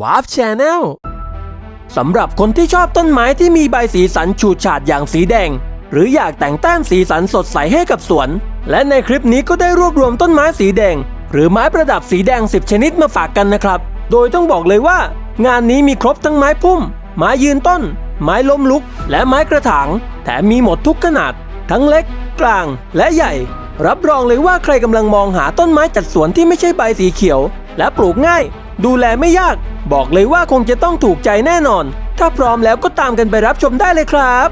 วาร์ฟแชนแนลสำหรับคนที่ชอบต้นไม้ที่มีใบสีสันฉูดฉาดอย่างสีแดง หรืออยากแต่งแต้มสีสันสดใสให้กับสวน และในคลิปนี้ก็ได้รวบรวมต้นไม้สีแดง หรือไม้ประดับสีแดง 10 ชนิดมาฝากกันนะครับ โดยต้องบอกเลยว่า งานนี้มีครบทั้งไม้พุ่ม ไม้ยืนต้น ไม้ล้มลุก และไม้กระถาง แถมมีหมดทุกขนาด ทั้งเล็ก กลาง และใหญ่ รับรองเลยว่าใครกำลังมองหาต้นไม้จัดสวนที่ไม่ใช่ใบสีเขียว และปลูกง่าย ดูแลไม่ยาก บอกเลยว่าคงจะต้องถูกใจแน่นอน ถ้าพร้อมแล้วก็ตามกันไปรับชมได้เลยครับ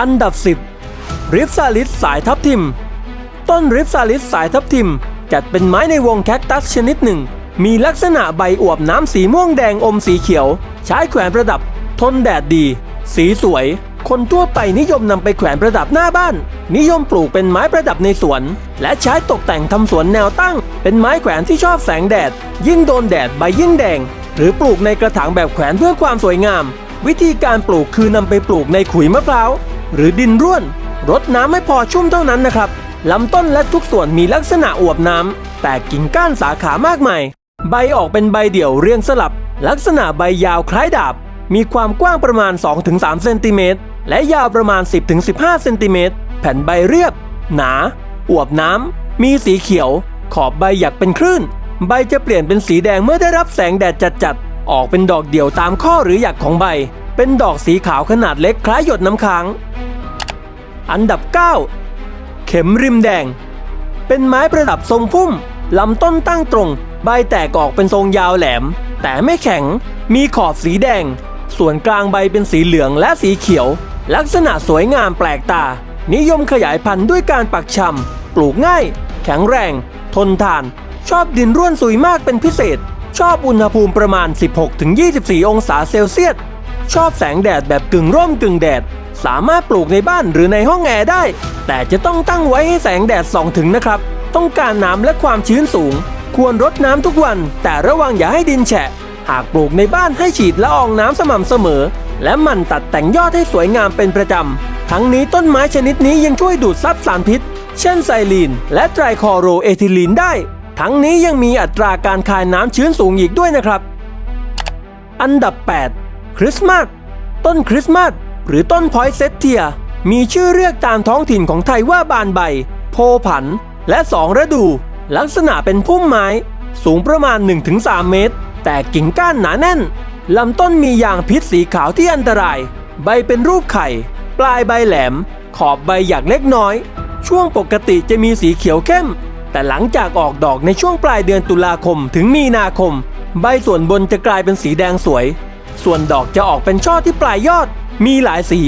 อันดับ 10 ริฟซาลิสสายทับทิม ต้นริฟซาลิสสายทับทิม จัดเป็นไม้ในวงแคคตัสชนิดหนึ่ง มีลักษณะใบอวบน้ำสีม่วงแดงอมสีเขียว ใช้แขวนประดับ ทนแดดดี สีสวย คนทั่วไปนิยมนำไปแขวนประดับหน้าบ้าน นิยมปลูกเป็นไม้ประดับในสวน และใช้ตกแต่งทำสวนแนวตั้ง เป็นไม้แขวนที่ชอบแสงแดด ยิ่งโดนแดดใบยิ่งแดง หรือปลูกในกระถางแบบแขวนเพื่อความสวยงาม วิธีการปลูกคือนำไปปลูกในขุยมะพร้าวหรือดินร่วนรดน้ำไม่พอชุ่มเท่านั้นนะครับลำต้นและทุกส่วนมีลักษณะอวบน้ำแต่กิ่งก้านสาขามากมาย ใบออกเป็นใบเดี่ยวเรียงสลับ ลักษณะใบยาวคล้ายดาบ มีความกว้างประมาณ 2-3 เซนติเมตร และยาวประมาณ 10-15 เซนติเมตร แผ่นใบเรียบ หนา อวบน้ำ มีสีเขียว ขอบใบหยักเป็นคลื่น ใบจะเปลี่ยนเป็นสีแดงเมื่อได้รับแสงแดดจัดๆ ออกเป็นดอกเดี่ยวตามข้อหรือหยักของใบ เป็นดอกสีขาวขนาดเล็กคล้ายหยดน้ำค้าง อันดับ 9 เข็มริมแดง เป็นไม้ประดับทรงพุ่ม ลำต้นตั้งตรง ใบแตกออกเป็นทรงยาวแหลม แต่ไม่แข็ง มีขอบสีแดง ส่วนกลางใบเป็นสีเหลืองและสีเขียว ลักษณะสวยงามแปลกตา นิยมขยายพันธุ์ด้วยการปักชำปลูกง่าย แข็งแรง ทนทาน ชอบดินร่วนซุยมากเป็นพิเศษ ชอบอุณหภูมิประมาณ 16-24 องศาเซลเซียส ชอบแสงแดดแบบกึ่งร่มกึ่งแดด สามารถปลูกในบ้านหรือในห้องแอร์ได้ แต่จะต้องตั้งไว้ให้แสงแดดส่องถึงนะครับ ต้องการน้ำและความชื้นสูง ควรรดน้ำทุกวัน แต่ระวังอย่าให้ดินแฉะ หากปลูกในบ้านให้ฉีดละอองน้ำสม่ำเสมอ และหมั่นตัดแต่งยอดให้สวยงามเป็นประจำ ทั้งนี้ต้นไม้ชนิดนี้ยังช่วยดูดซับสารพิษ เช่นไซลีน และไตรคอโรเอทิลีนได้ ทั้งนี้ยังมีอัตราการคายน้ำชื้นสูงอีกด้วยนะครับ อันดับ 8 คริสต์มาสต้นคริสต์มาสหรือต้นพอยเซตเทีย มีชื่อเรียกตามท้องถิ่นของไทยว่าบานใบ โพผัน และสองฤดู ลักษณะเป็นพุ่มไม้ สูงประมาณ 1-3 เมตร แต่กิ่งก้านหนาแน่น ลำต้นมียางพิษสีขาวที่อันตราย ใบเป็นรูปไข่ ปลายใบแหลม ขอบใบหยักเล็กน้อย ช่วงปกติจะมีสีเขียวเข้ม แต่หลังจากออกดอกในช่วงปลายเดือนตุลาคมถึงมีนาคม ใบส่วนบนจะกลายเป็นสีแดงสวย ส่วนดอกจะออกเป็นช่อที่ปลายยอด มีหลายสี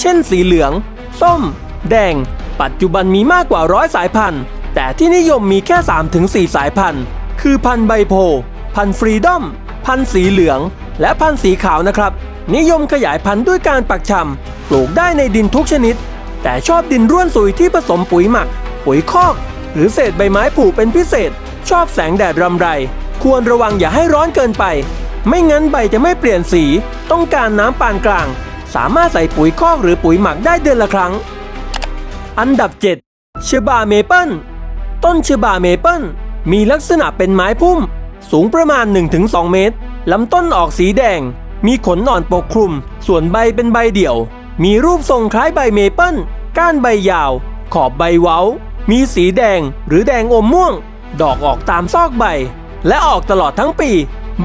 เช่น สีเหลือง ส้ม แดง ปัจจุบันมีมากกว่าร้อยสายพันธุ์ แต่ที่นิยมมีแค่ 3-4 สายพันธุ์ คือพันธุ์ใบโพ พันธุ์ฟรีดอม พันธุ์สีเหลือง และพันธุ์สีขาวนะครับ นิยมขยายพันธุ์ด้วยการปักชำปลูกได้ในดินทุกชนิด แต่ชอบดินร่วนซุยที่ผสมปุ๋ยหมัก ปุ๋ยคอก หรือเศษใบไม้ผุเป็นพิเศษ ชอบแสงแดดรำไร ควรระวังอย่าให้ร้อนเกินไป ไม่งั้นใบจะไม่เปลี่ยนสี ต้องการน้ำปานกลาง สามารถใส่ปุ๋ยคอกหรือปุ๋ยหมักได้เดือนละครั้ง อันดับ 7เชบาเมเปิลต้นเชบาเมเปิลมีลักษณะเป็นไม้พุ่ม สูงประมาณ 1-2 เมตร ลำต้นออกสีแดง มีขนอ่อนปกคลุม ส่วนใบเป็นใบเดี่ยว มีรูปทรงคล้ายใบเมเปิลก้านใบยาว ขอบใบเว้า มีสีแดงหรือแดงอมม่วง ดอกออกตามซอกใบ และออกตลอดทั้งปี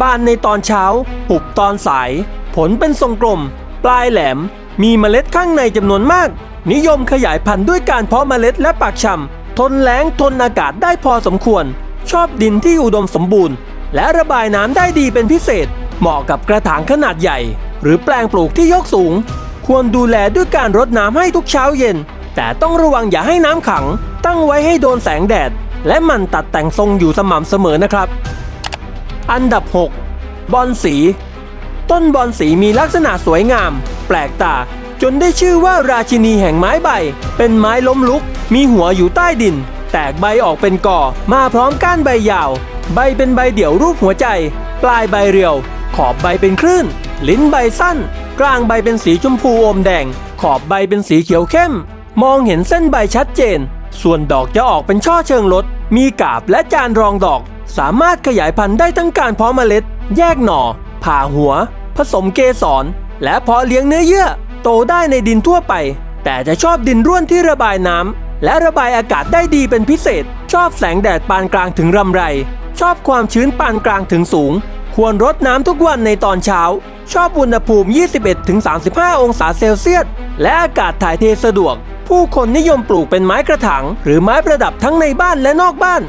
บานในตอนเช้า ปุบตอนสาย ผลเป็นทรงกลม ปลายแหลม มีเมล็ดข้างในจำนวนมาก นิยมขยายพันธุ์ด้วยการเพาะเมล็ดและปักชำทนแล้งทนอากาศได้พอสมควร ชอบดินที่อุดมสมบูรณ์ และระบายน้ำได้ดีเป็นพิเศษ เหมาะกับกระถางขนาดใหญ่ หรือแปลงปลูกที่ยกสูง ควรดูแลด้วยการรดน้ำให้ทุกเช้าเย็น แต่ต้องระวังอย่าให้น้ำขัง ตั้งไว้ให้โดนแสงแดด และมันตัดแต่งทรงอยู่สม่ำเสมอนะครับ อันดับ 6 บอนสี ต้นบอนสีมีลักษณะสวยงาม แปลกตา จนได้ชื่อว่าราชินีแห่งไม้ใบ เป็นไม้ล้มลุก มีหัวอยู่ใต้ดิน แตกใบออกเป็นก่อมาพร้อมก้านใบยาว ใบเป็นใบเดี่ยวรูปหัวใจ ปลายใบเรียว ขอบใบเป็นคลื่น ลิ้นใบสั้น กลางใบเป็นสีชมพูอมแดง ขอบใบเป็นสีเขียวเข้ม มองเห็นเส้นใบชัดเจน ส่วนดอกจะออกเป็นช่อเชิงลด มีกาบและจานรองดอก สามารถขยายพันธุ์ได้ทั้งการเพาะเมล็ด แยกหน่อ ผ่าหัว ผสมเกสร และเพาะเลี้ยงเนื้อเยื่อ โตได้ในดินทั่วไป แต่จะชอบดินร่วนที่ระบายน้ำและระบายอากาศได้ดีเป็นพิเศษ ชอบแสงแดดปานกลางถึงรำไร ชอบความชื้นปานกลางถึงสูง ควรรดน้ำทุกวันในตอนเช้า ชอบอุณหภูมิ 21-35 องศาเซลเซียส และอากาศถ่ายเทสะดวก ผู้คนนิยมปลูกเป็นไม้กระถางหรือไม้ประดับทั้งในบ้านและนอกบ้าน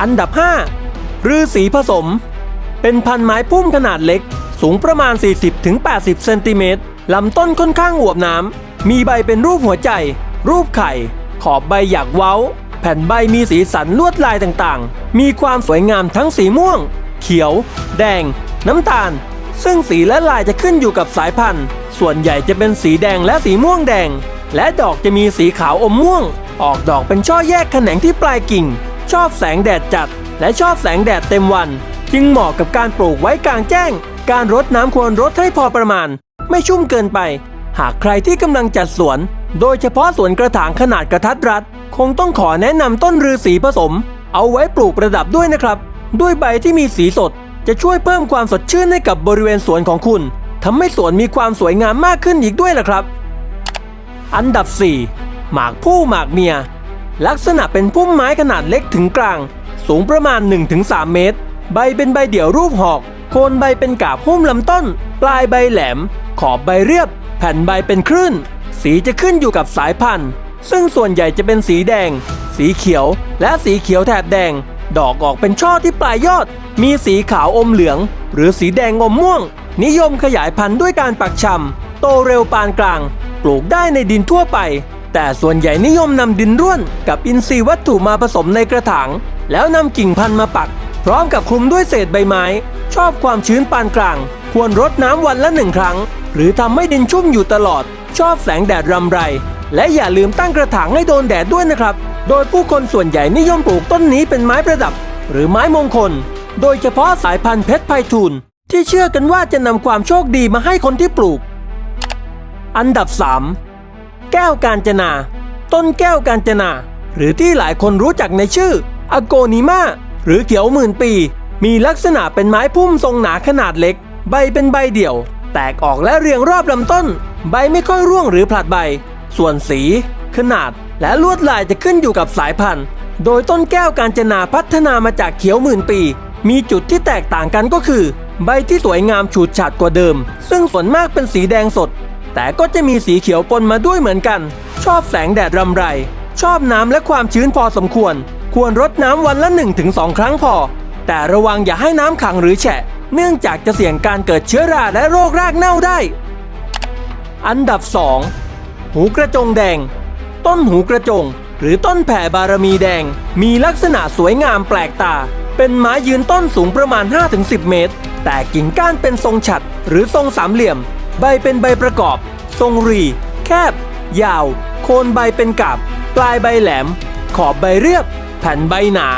อันดับ5ฤาษีผสม เป็นพันไม้พุ่มขนาดเล็ก สูงประมาณ 40-80 เซนติเมตรลำต้นค่อนข้างอวบน้ำมีใบเป็นรูปหัวใจ รูปไข่ ขอบใบหยักเว้า ผ่นใบมีสีสันลวดลายต่างๆ มีความสวยงามทั้งสีม่วง เขียว แดง น้ำตาล ซึ่งสีและลายจะขึ้นอยู่กับสายพันธุ์ ส่วนใหญ่จะเป็นสีแดงและสีม่วงแดง และดอกจะมีสีขาวอมม่วง ออกดอกเป็นช่อแยกแขนงที่ปลายกิ่ง ชอบแสงแดดจัด และชอบแสงแดดเต็มวัน จึงเหมาะกับการปลูกไว้กลางแจ้ง การรดน้ำควรรดให้พอประมาณ ไม่ชุ่มเกินไป หากใครที่กำลังจัดสวน โดยเฉพาะสวนกระถางขนาดกระทัดรัด คงต้องขอแนะนำต้นฤาษีผสม เอาไว้ปลูกประดับด้วยนะครับ ด้วยใบที่มีสีสดจะช่วยเพิ่มความสดชื่นให้กับบริเวณสวนของคุณทำให้สวนมีความสวยงามมากขึ้นอีกด้วยล่ะครับ อันดับ 4 หมากผู้หมากเมีย ลักษณะเป็นพุ่มไม้ขนาดเล็กถึงกลาง สูงประมาณ 1-3 เมตร ใบเป็นใบเดี่ยวรูปหอก โคนใบเป็นกาบหุ้มลำต้น ปลายใบแหลม ขอบใบเรียบ แผ่นใบเป็นคลื่น สีจะขึ้นอยู่กับสายพันธุ์ ซึ่งส่วนใหญ่จะเป็นสีแดง สีเขียว และสีเขียวแถบแดง ดอกออกเป็นช่อที่ปลายยอด มีสีขาวอมเหลือง หรือสีแดงอมม่วง นิยมขยายพันธุ์ด้วยการปักชำโตเร็วปานกลาง ปลูกได้ในดินทั่วไป แต่ส่วนใหญ่นิยมนำดินร่วน กับอินทรีย์วัตถุมาผสมในกระถาง แล้วนำกิ่งพันธุ์มาปัก พร้อมกับคลุมด้วยเศษใบไม้ ชอบความชื้นปานกลาง ควรรดน้ำวันละหนึ่งครั้ง หรือทำให้ดินชุ่มอยู่ตลอด ชอบแสงแดดรำไร และอย่าลืมตั้งกระถางให้โดนแดดด้วยนะครับ โดยผู้คนส่วนใหญ่นิยมปลูกต้นนี้เป็นไม้ประดับ หรือไม้มงคล โดยเฉพาะสายพันธุ์เพชรไพทูลที่เชื่อกันว่าจะนำความโชคดีมาให้คนที่ปลูก อันดับ 3 แก้วกาญจนา ต้นแก้วกาญจนา หรือที่หลายคนรู้จักในชื่ออโกนิมาหรือเขียวหมื่นปี มีลักษณะเป็นไม้พุ่มทรงหนาขนาดเล็ก ใบเป็นใบเดี่ยว แตกออกและเรียงรอบลำต้น ใบไม่ค่อยร่วงหรือผลัดใบ ส่วนสี ขนาด และลวดลายจะขึ้นอยู่กับสายพันธุ์ โดยต้นแก้วกาญจนาพัฒนามาจากเขียวหมื่นปี มีจุดที่แตกต่างกันก็คือ ใบที่สวยงามฉูดฉาดกว่าเดิม ซึ่งส่วนมากเป็นสีแดงสด แต่ก็จะมีสีเขียวปนมาด้วยเหมือนกัน ชอบแสงแดดรำไร ชอบน้ำและความชื้นพอสมควร ควรรดน้ำวันละ 1-2 ครั้งพอ แต่ระวังอย่าให้น้ำขังหรือแฉะ เนื่องจากจะเสี่ยงการเกิดเชื้อราและโรครากเน่าได้อันดับ 2 หูกระจงแดง ต้นหูกระจง หรือต้นแผ่บารมีแดง มีลักษณะสวยงามแปลกตา เป็นไม้ยืนต้นสูงประมาณ 5-10 เมตร แต่กิ่งก้านเป็นทรงฉัตรหรือทรงสามเหลี่ยม ใบเป็นใบประกอบ ทรงรี แคบ ยาว โคนใบเป็นกาบ ปลายใบแหลม ขอบใบเรียบ แผ่นใบหนา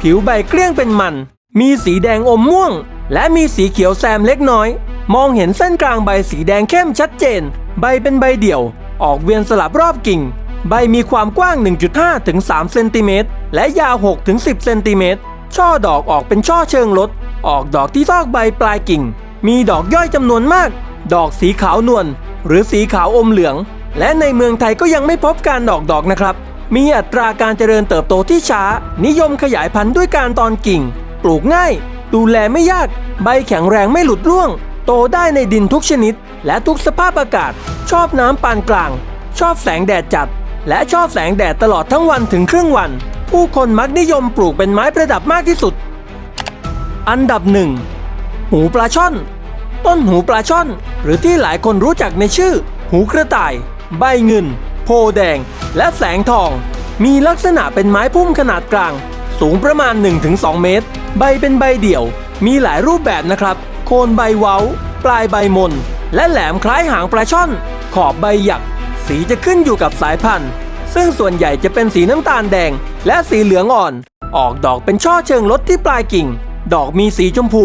ผิวใบเกลี้ยงเป็นมัน มีสีแดงอมม่วง และมีสีเขียวแซมเล็กน้อย มองเห็นเส้นกลางใบสีแดงเข้มชัดเจน ใบเป็นใบเดี่ยว ออกเวียนสลับรอบกิ่ง ใบมีความกว้าง 1.5 ถึง 3 เซนติเมตร และยาว 6 ถึง 10 เซนติเมตร ช่อดอกออกเป็นช่อเชิงลด ออกดอกที่ซอกใบปลายกิ่ง มีดอกย่อยจำนวนมาก ดอกสีขาวนวลหรือสีขาวอมเหลือง และในเมืองไทยก็ยังไม่พบการดอกดอกนะครับ มีอัตราการเจริญเติบโตที่ช้า นิยมขยายพันธุ์ด้วยการตอนกิ่ง ปลูกง่าย ดูแลไม่ยาก ใบแข็งแรงไม่หลุดร่วง โตได้ในดินทุกชนิด และทุกสภาพอากาศ ชอบน้ำปานกลาง ชอบแสงแดดจัด และชอบแสงแดดตลอดทั้งวันถึงครึ่งวัน ผู้คนมักนิยมปลูกเป็นไม้ประดับมากที่สุด อันดับหนึ่งหูปลาช่อน ต้นหูปลาช่อน หรือที่หลายคนรู้จักในชื่อ หูกระต่าย ใบเงิน โพแดง และแสงทอง มีลักษณะเป็นไม้พุ่มขนาดกลาง สูงประมาณ 1-2 เมตร ใบเป็นใบเดี่ยว มีหลายรูปแบบนะครับ โคนใบเว้า ปลายใบมน และแหลมคล้ายหางปลาช่อน ขอบใบหยัก สีจะขึ้นอยู่กับสายพันธุ์ ซึ่งส่วนใหญ่จะเป็นสีน้ำตาลแดง และสีเหลืองอ่อน ออกดอกเป็นช่อเชิงลดที่ปลายกิ่ง ดอกมีสีชมพู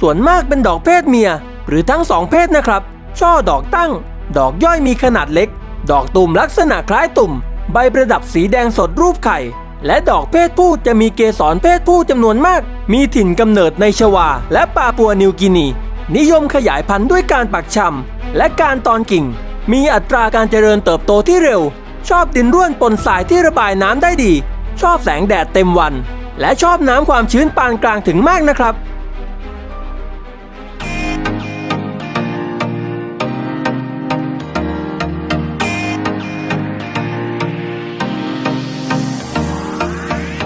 ส่วนมากเป็นดอกเพศเมีย หรือทั้งสองเพศนะครับ ช่อดอกตั้ง ดอกย่อยมีขนาดเล็ก ดอกตุ่มลักษณะคล้ายตุ่ม ใบประดับสีแดงสดรูปไข่ และดอกเพศผู้จะมีเกสรเพศผู้จำนวนมาก มีถิ่นกำเนิดในชวา และปาปัวนิวกินี นิยมขยายพันธุ์ด้วยการปักชำและการตอนกิ่ง มีอัตราการเจริญเติบโตที่เร็ว ชอบดินร่วนปนสายที่ระบายน้ำได้ดี ชอบแสงแดดเต็มวัน และชอบน้ำความชื้นปานกลางถึงมากนะครับ